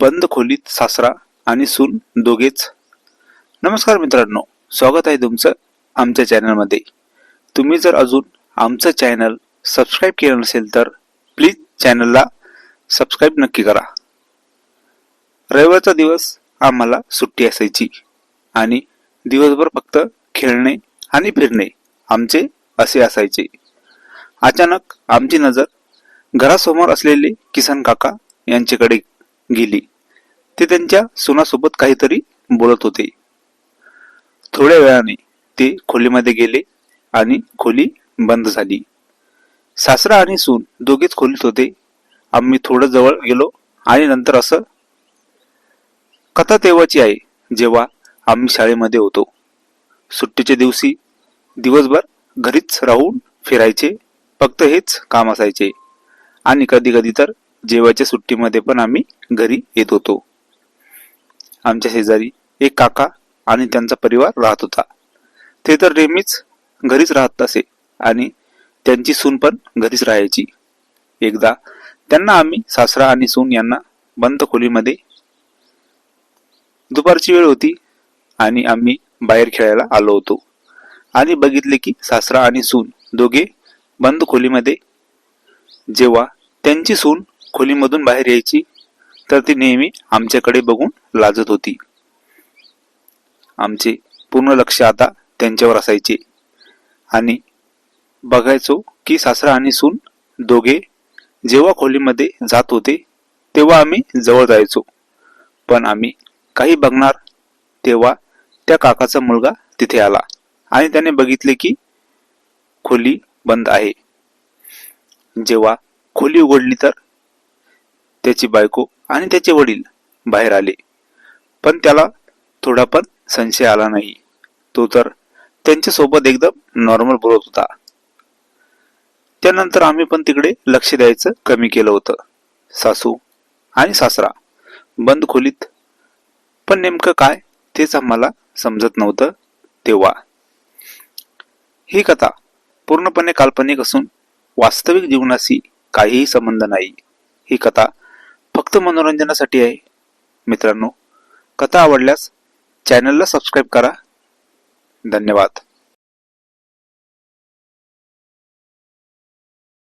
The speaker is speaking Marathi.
बंद खोलीत सासरा आणि सून दोघेच. नमस्कार मित्रांनो स्वागत आहे तुमचं आमच्या चॅनलमध्ये. तुम्ही जर अजून आमचं चॅनल सबस्क्राईब केलं नसेल तर प्लीज चॅनलला सबस्क्राईब नक्की करा. रविवारचा दिवस आम्हाला सुट्टी असायची आणि दिवसभर फक्त खेळणे आणि फिरणे आमचे असे असायचे. अचानक आमची नजर घरासमोर असलेले किसन काका यांच्याकडे गेली. ते त्यांच्या सुनासोबत काहीतरी बोलत होते. थोड्या वेळाने ते खोलीमध्ये गेले आणि खोली बंद झाली. सासरा आणि सून दोघेच खोलीत होते. आम्ही थोडं जवळ गेलो आणि नंतर असं कथा तेव्हाची आहे जेव्हा आम्ही शाळेमध्ये होतो. सुट्टीच्या दिवशी दिवसभर घरीच राहून फिरायचे फक्त हेच काम असायचे. आणि कधी कधी तर जेवायच्या सुट्टीमध्ये पण आम्ही घरी येत होतो. आमच्या शेजारी एक काका आणि त्यांचा परिवार राहत होता. ते तर नेहमीच घरीच राहत असे आणि त्यांची सून पण घरीच राहायची. एकदा त्यांना आम्ही सासरा आणि सून यांना बंद खोलीमध्ये दुपारची वेळ होती आणि आम्ही बाहेर खेळायला आलो होतो. आणि बघितले की सासरा आणि सून दोघे बंद खोलीमध्ये जेव्हा त्यांची सून खोलीमधून बाहेर यायची तर ती नेहमी आमच्याकडे बघून लाजत होती. आमचे पूर्ण लक्ष आता त्यांच्यावर असायचे. आणि बघायचो की सासरा आणि सून दोघे जेव्हा खोलीमध्ये जात होते तेव्हा आम्ही जवळ जायचो. पण आम्ही काही बघणार तेव्हा त्या काकाचा मुलगा तिथे आला आणि त्याने बघितले की खोली बंद आहे. जेव्हा खोली उघडली तर त्याची बायको आणि त्याचे वडील बाहेर आले. पण त्याला थोडा पण संशय आला नाही. तो तर त्यांच्यासोबत एकदम नॉर्मल बोलत होता. त्यानंतर आम्ही पण तिकडे लक्ष द्यायचं कमी केलं होतं. सासू आणि सासरा बंद खोलीत. पण नेमकं काय तेच आम्हाला समजत नव्हतं तेव्हा. ही कथा पूर्णपणे काल्पनिक असून वास्तविक जीवनाशी काहीही संबंध नाही. ही कथा फक्त मनोरंजनासाठी आहे. मित्रांनो कथा आवडल्यास चॅनलला सबस्क्राईब करा. धन्यवाद.